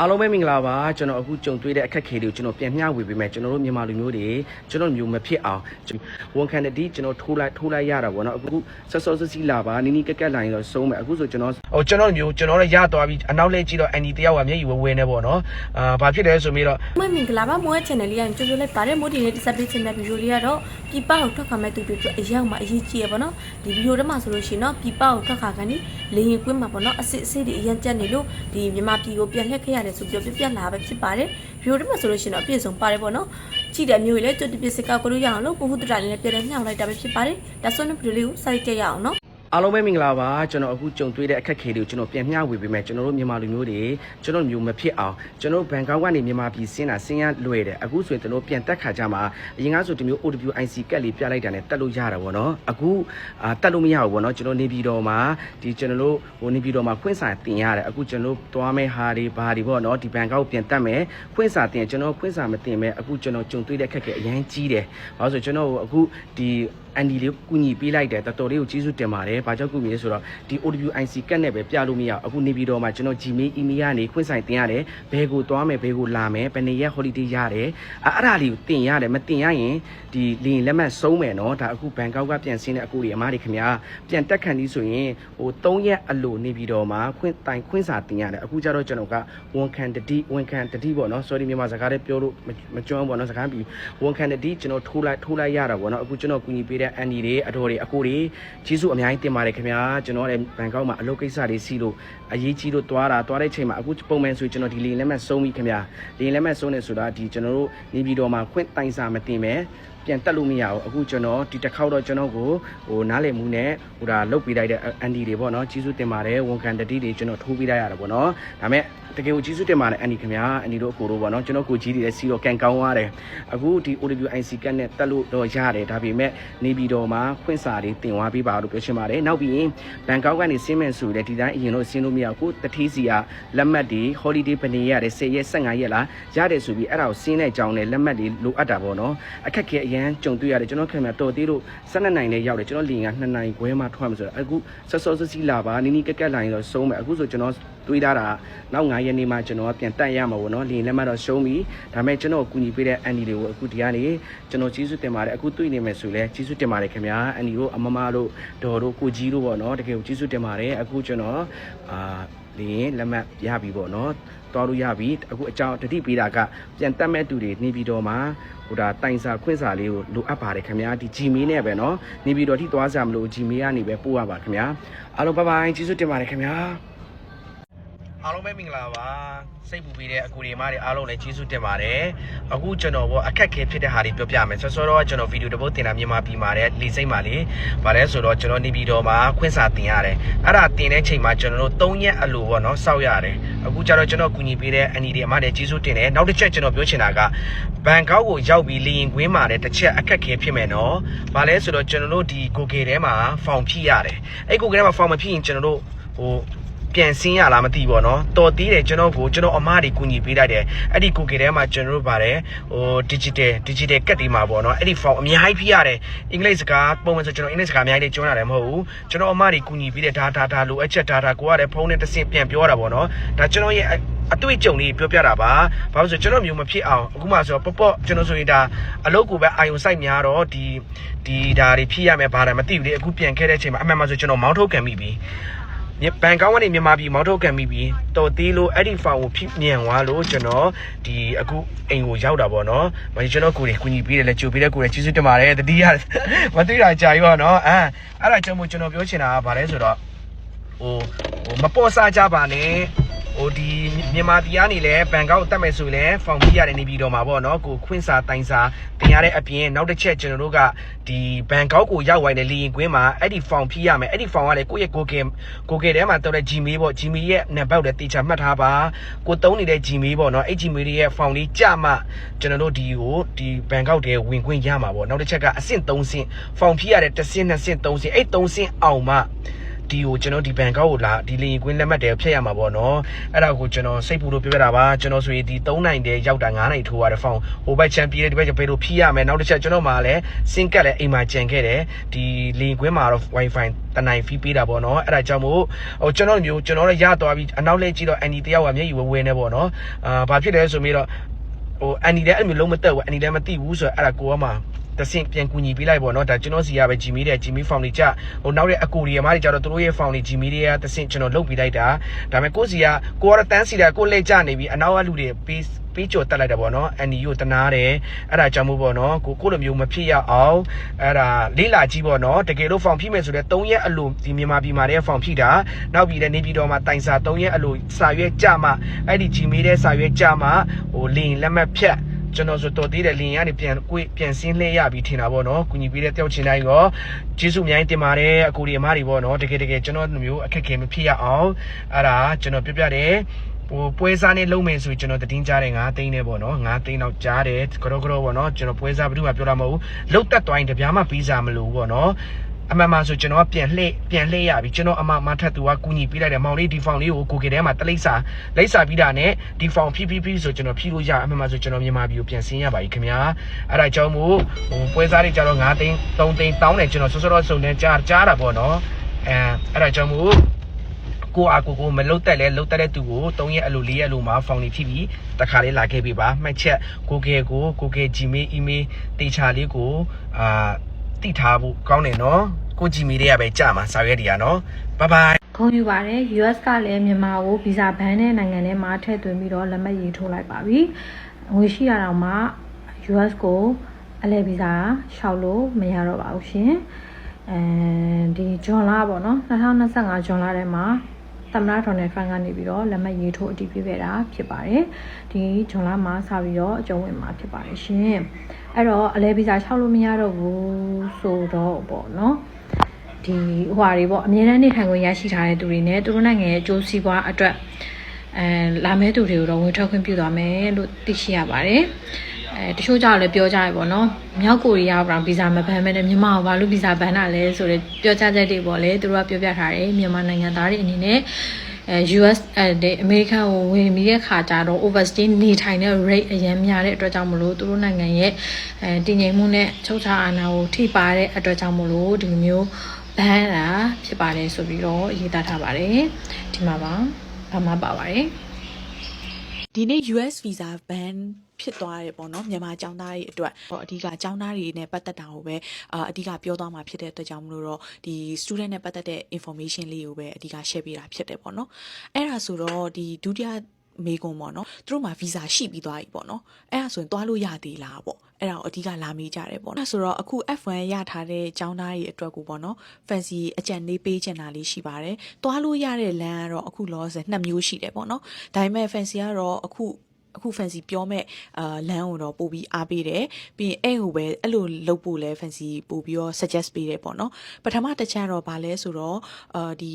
အားလုံးပဲမင်္ဂလာပါကျွန်တော်အခုကြုံတွေ့တဲ့အခက်အခဲတွေကိုကျွန်တော်ပြန်မျှဝေပေးမယ်ကျွန်တော်တို့မြန်မာလူမျိုးတွေကျွန်တော်မျိုးမဖြစ်အောင်ဝန်ခံတဲ့ဒီကျွန်တော်ထိုးလိုက်ထိုးလိုက်ရတာပေါ့နော်အခုဆော့ဆော့စစ်စီလာပါနီးနီးကက်ကက်လာရင်တော့ဆုံးမယ်အခုဆိုကျွန်တော်ဟိုကျွန်တော်မျိုးကျွန်တော်လည်းရသွားပြီအနောက်လဲကြည့်တော့အန်ဒီတယောက်ကမျက်ရည်ဝဲဝဲနေပေါ့နော်အာဘာဖြစ်လဲဆိုပြီးတော့မွေးမင်္ဂလာပါမွေး channel လေးရရင်ကြိုဆိုလိုက်ပါတယ်မို့ဒီနေ့ဒီဆက်ပေးချင်တဲ့ဗီဒီယိုလေးကတော့ပြပကိုထွက်ခါမဲ့သူတွေအတွက်အရောက်မှအရေးကြီးရပါတော့ဒီဗီဒီယိုထဲမှာဆိုလို့ရှိရင်တော့ပြပကိုထွက်ခါကနေလေရင်ကွင်းမှာပေါ့နော်အစစ်အစစ်တွေအရင်ကြက်နေလို့ဒီမြန်မာပြည်ကိုပြန်လှည့်ခဲ့ရတယ်ဆိုပြီးတော့ပြပြလာပဲဖြစ်ပါတယ်ဗီဒီယိုထဲမှာဆိုလို့ရှိရင်တော့အပြည့်စုံပါတယ်ပေါ့နော်ကြည့်တဲ့မျိုးလေးကျွတ်တပြစ်စကောက်ကိုလို့ရအောင်လို့ပို့ဟုတ်တတာလေးနဲ့ပြန်လဲညှောင်းလိုက်တာပဲဖြစ်ပါတယ်ဒါဆိုရင်ဗီဒီယိုလေးကိုစလိုက်ကြရအောင်နော် အားလုံးပဲမင်္ဂလာပါကျွန်တော်အခုကြုံတွေ့တဲ့အခက်အခဲတွေကိုကျွန်တော်ပြန်မျှဝေပေးမယ်ကျွန်တော်တို့မြန်မာလူမျိုးတွေကျွန်တော်မျိုးမဖြစ်အောင်ကျွန်တော်ဘန်ကောက်ကနေမြန်မာပြည်ဆင်းတာဆင်းရလွယ်တယ်အခုဆိုရင်ကျွန်တော်ပြန်တက်ခါကြမှာအရင်ကဆိုဒီမျိုး OWIC ကက်လေးပြလိုက်တာနဲ့တက်လို့ရတာပေါ့နော်အခုအာတက်လို့မရဘူးပေါ့နော်ကျွန်တော်နေပြည်တော်မှာဒီကျွန်တော်တို့ဟိုနေပြည်တော်မှာခွင့်စာတင်ရတယ်အခုကျွန်တော်သွားမဲ့ဟာတွေဘာတွေပေါ့နော်ဒီဘန်ကောက်ပြန်တက်မယ်ခွင့်စာတင်ကျွန်တော်ခွင့်စာမတင်မဲ့အခုကျွန်တော်ကြုံတွေ့တဲ့အခက်အခဲအရင်ကြီးတယ်ဘာလို့ဆိုကျွန်တော်အခုဒီ အန်ဒီလေးကိုကူညီပေးလိုက်တယ်တော်တော်လေးကိုကျေးဇူးတင်ပါတယ်။ဘာကြောင့်ကူညီလဲဆိုတော့ဒီ OWIC ကတ်နဲ့ပဲပြလို့မရအောင်အခုနေပြီးတော့မှကျွန်တော် Gmail email ကနေခွင့်ဆိုင်တင်ရတယ်။ဘယ်ကိုသွားမယ်ဘယ်ကိုလာမယ်ဘယ်နေ့ရက် holiday ရတယ်။အဲ့အဲ့ဒါလေးကိုတင်ရတယ်မတင်ရရင်ဒီလင်းလက်မှတ်ဆုံးမယ်နော်။ဒါအခုဘန်ကောက်ကပြန်ဆင်းတဲ့အကူတွေအမားတွေခင်ဗျာပြန်တက်ခံပြီးဆိုရင်ဟို3ရက်အလိုနေပြီးတော့မှခွင့်တိုင်ခွင့်စာတင်ရတယ်။အခုကျတော့ကျွန်တော်ကဝန်ခံတတိဝန်ခံတတိပေါ့နော်။ sorry မြန်မာစကားလေးပြောလို့မကျွမ်းပေါ့နော်စကားပြီးဝန်ခံတတိကျွန်တော်ထိုးလိုက်ထိုးလိုက်ရတာပေါ့နော်။အခုကျွန်တော်ကူညီပေးတဲ့အန်ဒီတွေအတော်တွေအကိုတွေကျေးဇူးအများကြီးတင်ပါတယ်ခင်ဗျာကျွန်တော်လည်းဘန်ကောက်မှာအလုပ်ကိစ္စတွေစီလို့အရေးကြီးလို့တွားတာတွားတဲ့ချိန်မှာအခုပုံမှန်ဆိုကျွန်တော်ဒီလေလက်မှတ်ဆုံးပြီခင်ဗျာလေလက်မှတ်ဆုံးနေဆိုတာဒီကျွန်တော်တို့နေပြည်တော်မှာခွင့်တိုင်စာမတင်ပဲ ပြန်တက်လို့မရဘူးအခုကျွန်တော်ဒီတစ်ခေါက်တော့ကျွန်တော်ကိုဟိုနားလည်မှုနဲ့ဟိုဒါလုတ်ပေးလိုက်တဲ့အန်ဒီတွေပေါ့နော်ကျေးဇူးတင်ပါတယ်ဝန်ခံတတိတွေကျွန်တော်ထိုးပေးလိုက်ရတာပေါ့နော်ဒါမဲ့တကယ်ကိုကျေးဇူးတင်ပါတယ်အန်ဒီခင်ဗျာအန်ဒီတို့အကိုတို့ပေါ့နော်ကျွန်တော်ကိုကြီးတွေလည်းစီတော့ကန်ကောင်းရတယ်အခုဒီ OWIC ကတ်နဲ့တက်လို့တော့ရတယ်ဒါပေမဲ့နေပြည်တော်မှာခွင့်စာတွေတင်သွားပေးပါလို့ပြောချင်ပါတယ်နောက်ပြီးရင်ဘန်ကောက်ကနေဆင်းမယ်ဆိုရင်ဒီတိုင်းအရင်တော့ဆင်းလို့မရဘူးတထီးစီကလက်မှတ်တွေ holiday ဘယ်နေရတယ်10ရက်15ရက်လားရတယ်ဆိုပြီးအဲ့ဒါကိုဆင်းတဲ့အကြောင်းနဲ့လက်မှတ်တွေလိုအပ်တာပေါ့နော်အခက်ခဲအရန်ကြုံတွေ့ရတယ်ကျွန်တော်ခင်ဗျာတော်သေးလို့12နိုင်နဲ့ရောက်တယ်ကျွန်တော်လင်က2နိုင်ခွဲမှထွက်မှာဆိုတော့အခုဆော့ဆော့စစ်စီလာပါနီးနီးကက်ကက်လာရင်တော့ဆုံးမယ်အခုဆိုကျွန်တော်တွေးထားတာနောက်9ရက်နေ့မှကျွန်တော်ကပြန်တက်ရမှာပေါ့နော်လင်လက်မှတ်တော့ရှုံးပြီဒါပေမဲ့ကျွန်တော်ကိုကူညီပေးတဲ့အန်ဒီတွေကိုအခုဒီကနေကျွန်တော်ကျေးဇူးတင်ပါတယ်အခုတွေ့နေမယ်ဆိုလဲကျေးဇူးတင်ပါတယ်ခင်ဗျာအန်ဒီတို့အမမတို့ဒေါ်တို့ကိုကြီးတို့ပေါ့နော်တကယ်ကိုကျေးဇူးတင်ပါတယ်အခုကျွန်တော်အာ လင်လက်မှတ်ရပြီပေါ့နော်တော်လို့ရပြီအခုအကြောင်းတတိပေးတာကပြန်တက်မဲ့သူတွေနေပြီးတော့မှဟိုဒါတိုင်စာခွင့်စာလေးကိုလိုအပ်ပါတယ်ခင်ဗျာဒီ Gmail နဲ့ပဲเนาะနေပြီးတော့ထိသွားကြမလို့ Gmail ကနေပဲပို့ရပါခင်ဗျာအားလုံးဘိုင်ဘိုင်ကျေးဇူးတင်ပါတယ်ခင်ဗျာ အားလုံးပဲမင်္ဂလာပါစိတ်ပူပေးတဲ့အကူတွေမတွေအားလုံးလည်းကျေးဇူးတင်ပါတယ်အခုကျွန်တော်ဘောအခက်ခဲဖြစ်တဲ့ဟာတွေပြောပြမယ်ဆောစောတော့ကျွန်တော်ဗီဒီယိုတစ်ပုတ်တင်တာမြန်မာပြည်မှာတဲ့လေစိမ့်ပါလေဗါလဲဆိုတော့ကျွန်တော်နေပြည်တော်မှာခွင့်စာတင်ရတယ်အဲ့ဒါတင်တဲ့ချိန်မှာကျွန်တော်တို့၃ရက်အလိုပေါ့နော်စောက်ရတယ်အခုကျတော့ကျွန်တော်ကူညီပေးတဲ့အန်ဒီတွေအမတွေကျေးဇူးတင်တယ်နောက်တစ်ချက်ကျွန်တော်ပြောချင်တာကဘန်ကောက်ကိုရောက်ပြီးလေရင်ကွင်းမှာတဲ့တစ်ချက်အခက်ခဲဖြစ်မယ်နော်ဗါလဲဆိုတော့ကျွန်တော်တို့ဒီ Google ထဲမှာဖောင်ဖြည့်ရတယ်အဲ့ Google ထဲမှာဖောင်မဖြည့်ရင်ကျွန်တော်တို့ဟို ပြန်ဆင်းရလားမသိဘောနော်တော်သေးတယ်ကျွန်တော်ကိုကျွန်တော်အမတွေကူညီပေးလိုက်တယ်အဲ့ဒီကိုကေထဲမှာကျွန်တော်တို့ပါတယ်ဟို digital digital ကတ်ဒီမှာပေါ့နော်အဲ့ဒီ form အများကြီးဖိရတယ်အင်္ဂလိပ်စကားပုံမှန်ဆိုကျွန်တော်အင်္ဂလိပ်စကားအများကြီးကျွမ်းရတယ်မဟုတ်ဘူးကျွန်တော်အမတွေကူညီပေးတဲ့ data data လိုအပ်ချက် data ကိုရတယ်ဖုန်းနဲ့တစ်ဆင့်ပြန်ပြောတာပေါ့နော်ဒါကျွန်တော်ရဲ့အတွေ့အကြုံလေးပြောပြတာပါဘာလို့ဆိုကျွန်တော်မျိုးမဖြစ်အောင်အခုမှဆိုပေါ့ပေါ့ကျွန်တော်ဆိုရင်ဒါအလုပ်ကိုပဲအာယုံစိုက်များတော့ဒီဒီဒါတွေဖြစ်ရမယ်ဘာလဲမသိဘူးလေအခုပြန်ခဲ့တဲ့အချိန်မှာအမှန်မှဆိုကျွန်တော်မောင်းထုတ်ခံမိပြီ ဘန်ကောင်းကနေမြန်မာပြည်မောင်းထုတ်ခံမိပြီးတော်သေးလို့အဲ့ဒီဖောင်ကိုဖြစ်မြန်သွားလို့ကျွန်တော်ဒီအခုအိမ်ကိုရောက်တာပေါ့နော်။မကျွန်တော်ကိုယ်ကိုညီပေးတယ်လဲကြိုပေးတဲ့ကိုယ်ကျေးဇူးတင်ပါတယ်တတိယမသိတာကြာပြီပေါ့နော်။အဲအဲ့ဒါကြောင့်မို့ကျွန်တော်ပြောချင်တာကဗာလဲဆိုတော့ဟိုဟိုမပေါ်စားကြပါနဲ့ ဟိုဒီမြန်မာပြည်ကနေလဲဘန်ကောက်တက်မယ်ဆိုရင်လဲဖောင်ပြရတယ်နေပြီးတော့မှာပေါ့နော်ကိုခွင့်စာတိုင်စာတင်ရတဲ့အပြင်နောက်တစ်ချက်ကျွန်တော်တို့ကဒီဘန်ကောက်ကိုရောက်ဝိုင်းတဲ့လေရင်ကွင်းမှာအဲ့ဒီဖောင်ပြရမယ်အဲ့ဒီဖောင်ကလည်းကိုယ့်ရဲ့ကိုကင်ကိုကင်ထဲမှာတောက်တဲ့ Gmail ပေါ့ Gmail ရဲ့နံပါတ်လည်းတေချာမှတ်ထားပါကိုသုံးနေတဲ့ Gmail ပေါ့နော်အဲ့ Gmail ရဲ့ဖောင်လေးကြမှကျွန်တော်တို့ဒီကိုဒီဘန်ကောက်တည်းဝင်ခွင့်ရမှာပေါ့နောက်တစ်ချက်ကအဆင့်3ဆင့်ဖောင်ပြရတဲ့တစ်ဆင့်နှစ်ဆင့်3ဆင့်အဲ့3ဆင့်အောင်မှ ဒီကိုကျွန်တော်ဒီဘန်ကောက်ကိုလာဒီလေရင်ကွင်းလက်မှတ်တယ်ဖြတ်ရမှာပေါ့နော်အဲ့ဒါကိုကျွန်တော်စိတ်ပူလို့ပြောပြတာပါကျွန်တော်ဆိုရင်ဒီ3နိုင်တဲ့ရောက်တာ9နိုင်ထိုးရတယ်ဖောင်ဟိုဘက်ချန်ပြေးတယ်ဒီဘက်ကျဘယ်လိုဖြည့်ရမယ်နောက်တစ်ချက်ကျွန်တော်မှလည်းစင်ကတ်လည်းအိမ်မှာကြံခဲ့တယ်ဒီလေရင်ကွင်းမှာတော့ wifi တနိုင်ဖီးပေးတာပေါ့နော်အဲ့ဒါကြောင့်မို့ဟိုကျွန်တော်မျိုးကျွန်တော်လည်းရသွားပြီးအနောက်လဲကြည့်တော့အန်ဒီတယောက်ကမျက်ရည်ဝဲဝဲနေပေါ့နော်အာဘာဖြစ်လဲဆိုပြီးတော့ဟိုအန်ဒီလည်းအဲ့လိုမျိုးလုံးမတက်ဘူးအန်ဒီလည်းမသိဘူးဆိုတော့အဲ့ဒါကိုကမှ တဆင့်ပြန်ကူညီပေးလိုက်ပေါ့နော်ဒါကျွန်တော်စီရပဲဂျီမီတဲ့ဂျီမီဖောင်တွေကြဟိုနောက်တဲ့အကူရီယမားတွေကြတော့သူတို့ရဲ့ဖောင်တွေဂျီမီတွေကတဆင့်ကျွန်တော်လုတ်ပေးလိုက်တာဒါပေမဲ့ကိုစီကကိုကတော့တန်းစီတာကိုလက်ကြနေပြီအနောက်ကလူတွေပေးပေးကြော်တက်လိုက်တာပေါ့နော်အန်ဒီကိုတနာတယ်အဲ့ဒါကြောင့်မို့ပေါ့နော်ကိုကိုလိုမျိုးမဖြစ်ရအောင်အဲ့ဒါလေးလာကြီးပေါ့နော်တကယ်လို့ဖောင်ဖိမယ်ဆိုတော့၃ရက်အလိုဒီမြန်မာပြည်မှာတဲ့ဖောင်ဖိတာနောက်ပြီးတဲ့နေပြည်တော်မှာတိုင်စာ၃ရက်အလိုစာရွက်ကြမှာအဲ့ဒီဂျီမီတဲ့စာရွက်ကြမှာဟိုလင်းလက်မှတ်ဖြတ် ကျွန်တော်ဆိုတော်သေးတယ်လင်ရနေပြန်ကိုပြန်စင်းလှည့်ရပြီးထင်တာပေါ့နော်ကုညီပေးတဲ့တယောက်ချင်းတိုင်းရောကျေးဇူးအများကြီးတင်ပါတယ်အကူဒီအမတွေပေါ့နော်တကယ်တကယ်ကျွန်တော်မျိုးအခက်အခဲမဖြစ်ရအောင်အဲ့ဒါကျွန်တော်ပြပြတယ်ဟိုပွဲစားနေလုံးမယ်ဆိုရင်ကျွန်တော်တည်င်းကြားတယ်9သိန်းနဲ့ပေါ့နော်9သိန်းတော့ကြားတယ်ကြောကြောပေါ့နော်ကျွန်တော်ပွဲစားဘယ်သူမှပြောတာမဟုတ်ဘူးလုတ်တက်သွားရင်တပြားမှပြီးစားမလို့ပေါ့နော် အမှန်မှဆိုကျွန်တော်ကပြန်လှည့်ပြန်လှည့်ရပြီကျွန်တော်အမမထက်သူကကူညီပေးလိုက်တယ်မောင်လေးဒီဖောင်လေးကိုကိုကေထဲမှာတလိပ်စာလိပ်စာပြီးတာနဲ့ဒီဖောင်ဖြည်းဖြည်းဖြည်းဆိုကျွန်တော်ဖြည်းလို့ရအမှန်မှဆိုကျွန်တော်မြန်မာပြည်ကိုပြန်ဆင်းရပါပြီခင်ဗျာအဲ့ဒါကြောင့်မို့ဟိုပွဲစားတွေကြတော့9သိန်း3သိန်းတောင်းတယ်ကျွန်တော်စောစောတော့စုံနေကြားကြားတာပေါ့နော်အဲအဲ့ဒါကြောင့်မို့ကိုအာကိုကိုမလုတ်တက်လဲလုတ်တက်တဲ့သူကို3ရက်အလို4ရက်အလိုမှာဖောင်နေဖြစ်ပြီးတခါလေးလာခဲ့ပြီပါမှတ်ချက်ကိုကေကိုကိုကေ Gmail email တေချာလေးကိုအာ တိထားဖို့ကောင်းတယ်နော်ကိုဂျီမီတွေကပဲကြာမှာစာရွက်တွေကနော်ဘိုင်ဘိုင်ဂုဏ်ယူပါတယ် US ကလည်းမြန်မာကိုဗီဇာဘန်တဲ့နိုင်ငံထဲမှာထည့်သွင်းပြီးတော့လက်မှတ်ရေးထိုးလိုက်ပါပြီ။ငွေရှိရတော့မှ US ကိုအလဲဗီဇာလျှောက်လို့မရတော့ပါဘူးရှင်။အဲဒီဂျွန်လာပေါ့နော်2025ဂျွန်လာထဲမှာ သမ္မတဒေါ်နယ်ထရန့်ကနေပြီးတော့လက်မှတ်ရေးထိုးအတည်ပြုခဲ့တာဖြစ်ပါတယ်။ဒီဂျွန်လာမှာစပြီးတော့အကျုံးဝင်မှာဖြစ်ပါတယ်ရှင်။အဲ့တော့အလဲဗီဇာလျှောက်လို့မရတော့ဘူးဆိုတော့ပေါ့နော်။ဒီဟိုဟာတွေပေါ့အမြဲတမ်းနေထိုင်ခွင့်ရရှိထားတဲ့သူတွေနဲ့သူတို့နိုင်ငံရဲ့အကျိုးစီးပွားအတွက်အဲလာမဲ့သူတွေကိုတော့ဝင်ထွက်ခွင့်ပြုသွားမယ်လို့သိရှိရပါတယ် အဲတချို့ကြောင့်လည်းပြောကြရပေါ့နော်မြောက်ကိုရီးယားကဗီဇာမဘန်မဲနဲ့မြန်မာကဘာလို့ဗီဇာဘန်တာလဲဆိုတော့ပြောကြချက်တွေပေါ့လေသူတို့ကပြောပြထားတယ်မြန်မာနိုင်ငံသားတွေအနေနဲ့အဲ US အဲအမေရိကန်ကိုဝင်ပြီးတဲ့ခါကျတော့ overstay နေထိုင်တဲ့ rate အရင်များတဲ့အတွက်ကြောင့်မလို့သူတို့နိုင်ငံရဲ့အဲတည်ငြိမ်မှုနဲ့ချုပ်ချာအာဏာကိုထိပါတဲ့အတွက်ကြောင့်မလို့ဒီလိုမျိုးဘန်းတာဖြစ်ပါတယ်ဆိုပြီးတော့ရေးသားထားပါတယ်ဒီမှာပါဘာမှပါပါတယ်ဒီနေ့ US visa ban ဖြစ်သွားတယ်ပေါ့နော်မြန်မာចောင်းသားတွေအတွက်ဟောအဓိကចောင်းသားတွေနဲ့ပတ်သက်တာကိုပဲအာအဓိကပြောသွားမှာဖြစ်တဲ့အတွက်ကြောင့်မလို့တော့ဒီ student နဲ့ပတ်သက်တဲ့ information လေးကိုပဲအဓိက share ပေးတာဖြစ်တယ်ပေါ့နော်အဲ့ဒါဆိုတော့ဒီဒုတိယမေကွန်ပေါ့နော်သူတို့မှာ visa ရှိပြီးသွားပြီပေါ့နော်အဲ့ဒါဆိုရင်သွားလို့ရသေးလားပေါ့အဲ့ဒါကိုအဓိကလာမေးကြတယ်ပေါ့နော်ဆိုတော့အခု F1 ရထားတဲ့ចောင်းသားတွေအတွက်ကိုပေါ့နော် fancy အကြံလေးပေးချင်တာလေးရှိပါတယ်သွားလို့ရတဲ့လမ်းကတော့အခုလောဆယ်နှစ်မျိုးရှိတယ်ပေါ့နော်ဒါပေမဲ့ fancy ကတော့အခု အခု fancy ပြောမဲ့အာလမ်းကိုတော့ပို့ပြီးအားပေးတယ်ပြီးရင်အဲ့ဟိုပဲအဲ့လိုလုပ်ဖို့လဲ fancy ပို့ပြီးတော့ suggest ပေးတယ်ပေါ့နော်ပထမတစ်ချမ်းတော့ဗာလဲဆိုတော့အာဒီ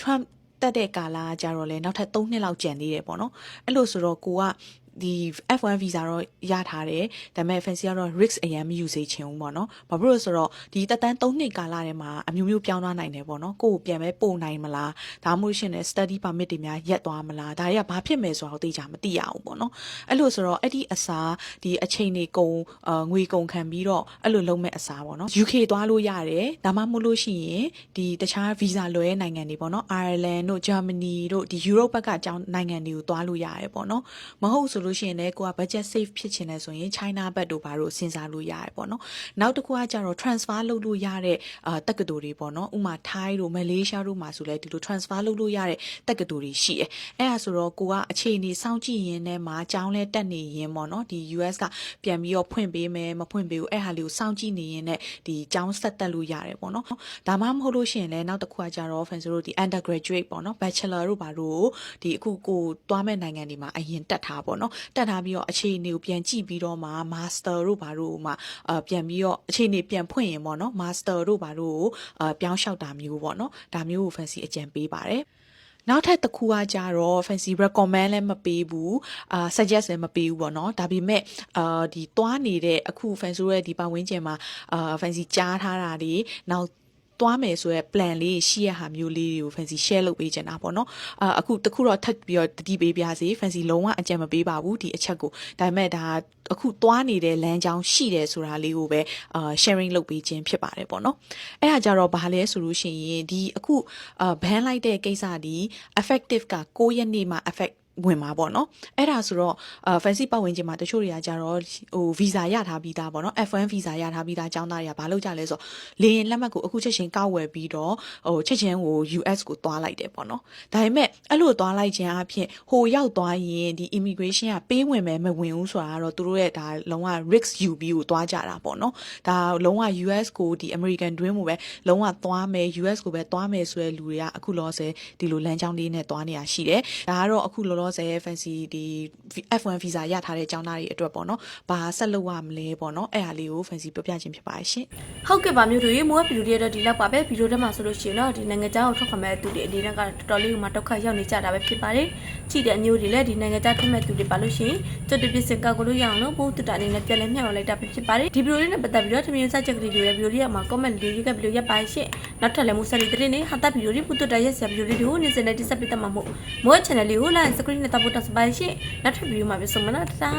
Trump တက်တဲ့ကာလကကြတော့လဲနောက်ထပ်3နှစ်လောက်ကျန်သေးတယ်ပေါ့နော်အဲ့လိုဆိုတော့ကိုက ဒီ F1 visa တော့ရထားတယ်ဒါပေမဲ့ fancy ကတော့ risk အရင်မယူစေချင်ဘူးပေါ့နော်ဘာဖြစ်လို့လဲဆိုတော့ဒီတက်တန်း3နှစ်ကာလထဲမှာအမျိုးမျိုးပြောင်းသွားနိုင်တယ်ပေါ့နော်ကိုကိုပြန်ပဲပို့နိုင်မလားဒါမှမဟုတ်ရှင်လည်း study permit တွေများရက်သွားမလားဒါတွေကဘာဖြစ်မယ်ဆိုတာကိုသိချာမသိရဘူးပေါ့နော်အဲ့လိုဆိုတော့အဲ့ဒီအစားဒီအချိန်တွေကုန်အာငွေကုန်ခံပြီးတော့အဲ့လိုလုံးမဲ့အစားပေါ့နော် UK သွားလို့ရတယ်ဒါမှမဟုတ်လို့ရှိရင်ဒီတခြား visa လွယ်တဲ့နိုင်ငံတွေပေါ့နော် Ireland တို့ Germany တို့ဒီ Europe ဘက်ကအကြောင်းနိုင်ငံတွေကိုသွားလို့ရတယ်ပေါ့နော်မဟုတ်ဆိုလို့ရှိရင်လည်းကိုက budget save ဖြစ်ချင်တယ်ဆိုရင် China ဘက်တို့ဘာလို့စဉ်းစားလို့ရတယ်ပေါ့နော်နောက်တစ်ခုကကြတော့ transfer လုပ်လို့ရတဲ့အာတက္ကသိုလ်တွေပေါ့နော်ဥမာ Thai တို့ Malaysia တို့မှာဆိုလဲဒီလို transfer လုပ်လို့ရတဲ့တက္ကသိုလ်တွေရှိတယ်အဲ့ဒါဆိုတော့ကိုကအခြေအနေစောင့်ကြည့်ရင်းနဲ့မှာအကြောင်းလဲတက်နေရင်ပေါ့နော်ဒီ US ကပြန်ပြီးတော့ဖွင့်ပေးမယ်မဖွင့်ပေးဘူးအဲ့ဟာလေးကိုစောင့်ကြည့်နေရင်နဲ့ဒီအကြောင်းဆက်တက်လို့ရတယ်ပေါ့နော်ဒါမှမဟုတ်လို့ရှိရင်လည်းနောက်တစ်ခုကကြတော့ fans တို့ဒီ undergraduate ပေါ့နော် bachelor တို့ဘာလို့ဒီအခုကိုသွားမဲ့နိုင်ငံတွေမှာအရင်တက်ထားပေါ့နော်တက်ထားပြီးတော့အခြေအနေကိုပြန်ကြည့်ပြီးတော့မှ master တို့ဘာလို့မှအပြန်ပြီးတော့အခြေအနေပြန်ဖွင့်ရင်ပေါ့နော် master တို့ဘာလို့အပြောင်းလျှောက်တာမျိုးပေါ့နော်ဒါမျိုးကို fancy အကြံပေးပါတယ်နောက်ထပ်တစ်ခုကကြတော့ fancy recommend လည်းမပေးဘူးအာ suggest လည်းမပေးဘူးပေါ့နော်ဒါပေမဲ့အာဒီသွားနေတဲ့အခု fancy ရဲ့ဒီပတ်ဝန်းကျင်မှာအာ fancy ကြားထားတာတွေနောက် သွားမယ်ဆိုရဲ plan လေးရှိရဟာမျိုးလေးတွေကို fancy share လုပ်ပေးချင်တာပေါ့နော်အာအခုတခုတော့ထပ်ပြီးတော့တတိပေးပြစေ fancy လုံးဝအကြံမပေးပါဘူးဒီအချက်ကိုဒါပေမဲ့ဒါအခုသွားနေတဲ့လမ်းကြောင်းရှိတယ်ဆိုတာလေးကိုပဲအာ sharing လုပ်ပေးခြင်းဖြစ်ပါတယ်ပေါ့နော်အဲ့ဒါကြတော့ဘာလဲဆိုလို့ရှိရင်ဒီအခုအာ ban လိုက်တဲ့ကိစ္စဒီ effective က9ရက်နေ့မှာ effect ဝင်မှာပေါ့နော်အဲ့ဒါဆိုတော့အာ fancy ပတ်ဝန်းကျင်မှာတချို့တွေကကြတော့ဟို visa ရထားပြီးသားပေါ့နော် F1 visa ရထားပြီးသားចောင်းသားတွေကဘာလုပ်ကြလဲဆိုတော့လေရင်လက်မှတ်ကိုအခုချက်ချင်းကောက်ဝယ်ပြီးတော့ဟိုချက်ချင်းဟို US ကိုသွားလိုက်တယ်ပေါ့နော်ဒါပေမဲ့အဲ့လိုသွားလိုက်ခြင်းအပြင်ဟိုရောက်သွားရင်ဒီ immigration ကပေးဝင်မယ်မဝင်ဘူးဆိုတာကတော့သူတို့ရဲ့ဒါလုံးဝ risk ယူပြီးကိုသွားကြတာပေါ့နော်ဒါလုံးဝ US ကိုဒီ American dream ကိုပဲလုံးဝသွားမယ် US ကိုပဲသွားမယ်ဆိုတဲ့လူတွေကအခုလောဆယ်ဒီလိုလမ်းကြောင်းလေးနဲ့သွားနေတာရှိတယ်ဒါကတော့အခုလောလောဆယ် fancy ဒီ F1 visa ရထားတဲ့ចောင်းသားတွေအတွက်ပေါ့နော်ဘာဆက်လုပ်ရမလဲပေါ့နော်အဲ့ဒါလေးကို fancy ပြောပြခြင်းဖြစ်ပါတယ်ရှင်ဟုတ်ကဲ့ပါမျိုးတို့ရေမိုးဗီဒီယိုတွေတော့ဒီလောက်ပါပဲဗီဒီယိုထဲမှာဆိုလို့ရှိရင်တော့ဒီနိုင်ငံခြားကိုထွက်ခွာမဲ့သူတွေအနေနဲ့ကတော်တော်လေးဟိုမှာဒုက္ခရောက်နေကြတာပဲဖြစ်ပါတယ်ကြည့်တဲ့အမျိုးတွေလည်းဒီနိုင်ငံခြားထွက်မဲ့သူတွေပါလို့ရှိရင်ကျွတ်တပြစ်စင်ကောက်ကိုလို့ရအောင်လို့ဘိုးတူတာအနေနဲ့ပြန်လဲမျှော်လိုက်တာပဲဖြစ်ပါတယ်ဒီဗီဒီယိုလေးနဲ့ပတ်သက်ပြီးတော့တမင်စချက်ကလေးတွေရဲ့ဗီဒီယိုလေးရမှာ comment လေးရေးခဲ့ဗီဒီယိုရပ်ပါရှင့်နောက်ထပ်လည်းမိုးဆက်လေးတဲ့နေဟာတာဗီဒီယိုလေးပူတူတာရဲ့ဆရာဗီဒီယိုလေးတွေကိုနေ့စဉ်နဲ့တိစပ်ပေးတတ်မှာမို့မိုး channel လေးကို like screen နဲ့တပ်ဖို့တက်စပါရှင့်နောက်ထပ်ဗီဒီယိုမှာပြန်ဆုံမလားတာ